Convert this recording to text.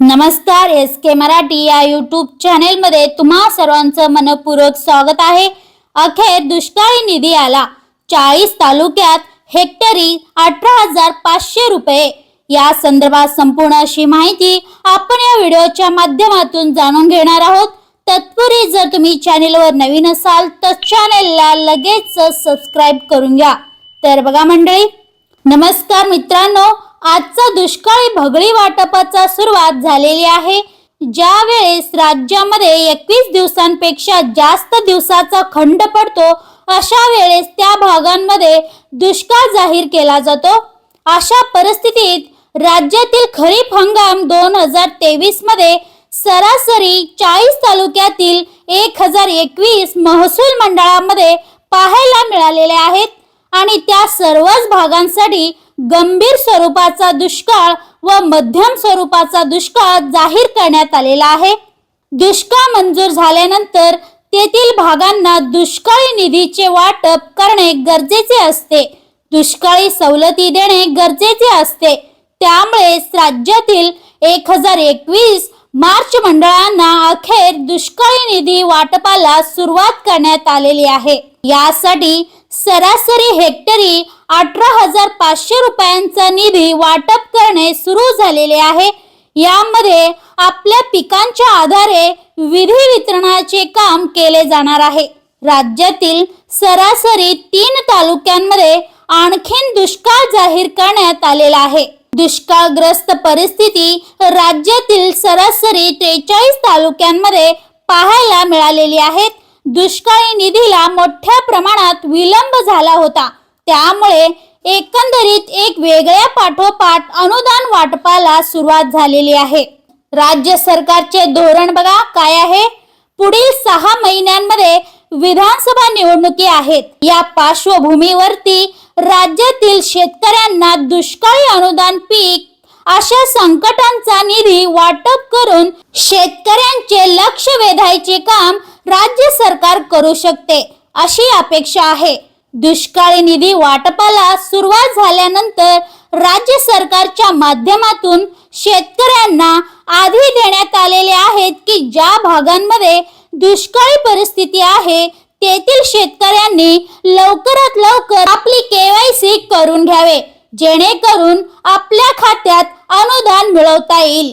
नमस्कार एस के मराठी या यूट्यूब चॅनेलमध्ये तुम्हा सर्वांचं मनपूर्वक स्वागत आहे. अखेर दुष्काळी निधी आला. चाळीस तालुक्यात हेक्टरी अठरा हजार पाचशे रुपये. या संदर्भात संपूर्ण अशी माहिती आपण या व्हिडिओच्या माध्यमातून जाणून घेणार आहोत. तत्पूर्वी जर तुम्ही चॅनेलवर नवीन असाल तर चॅनेलला लगेच सबस्क्राईब करून घ्या. तर बघा मंडळी नमस्कार मित्रांनो. आजचा दुष्काळी भगळी वाटपाचा सुरुवात झालेली आहे. ज्या वेळेस राज्यामध्ये एकवीस दिवसांपेक्षा जास्त दिवसाचा खंड पडतो अशा वेळेस त्या भागांमध्ये दुष्काळ जाहीर केला जातो. अशा परिस्थितीत राज्यातील खरीप हंगाम दोन हजार तेवीसमध्ये सरासरी चाळीस तालुक्यातील एक हजार एकवीस महसूल मंडळामध्ये पाहायला मिळालेले आहेत आणि त्या सर्वच भागांसाठी गंभीर स्वरूपाचा दुष्काळ व मध्यम स्वरूपाचा दुष्काळ जाहीर करण्यात आलेला आहे. दुष्काळ मंजूर झाल्यानंतर तेथील भागांना दुष्काळी निधीचे वाटप करणे गरजेचे असते. दुष्काळी सवलती देणे गरजेचे असते. त्यामुळेच राज्यातील एक हजार एकवीस मार्च मंडळांना अखेर दुष्काळी निधी वाटपाला सुरुवात करण्यात आलेली आहे. यासाठी सरासरी हेक्टरी अठरा हजार पाचशे रुपयांचा निधी वाटप करणे सुरू झालेले आहे. यामध्ये आपल्या पिकांच्या आधारे विधी वितरणाचे काम केले जाणार आहे. राज्यातील सरासरी तीन तालुक्यांमध्ये आणखीन दुष्काळ जाहीर करण्यात आलेला आहे. दुष्काळग्रस्त परिस्थिती राज्यातील सरासरी त्रेचाळीस तालुक्यांमध्ये पाहायला मिळालेली आहेत दुष्काळी निधीला मोठ्या प्रमाणात विलंब झाला होता. त्यामुळे एकंदरीत एक वेगळ्या पाठोपाठ अनुदान वाटपाला सुरुवात झालेली आहे. राज्य सरकारचे धोरण बघा काय आहे? पुढील सहा महिन्यांमध्ये विधानसभा निवडणुकी आहेत. या पार्श्वभूमीवरती राज्यातील शेतकऱ्यांना दुष्काळी अनुदान पीक अशा संकटांचा निधी वाटप करून शेतकऱ्यांचे लक्ष वेधायचे काम राज्य सरकार करू शकते अशी अपेक्षा आहे. दुष्काळी निधी वाटपाला सुरुवात झाल्यानंतर राज्य सरकारच्या माध्यमातून शेतकऱ्यांना आधी देण्यात आलेले आहेत की ज्या भागांमध्ये दुष्काळी परिस्थिती आहे तेथील शेतकऱ्यांनी लवकरात लवकर आपली केवायसी करून घ्यावे जेणेकरून आपल्या खात्यात अनुदान मिळवता येईल.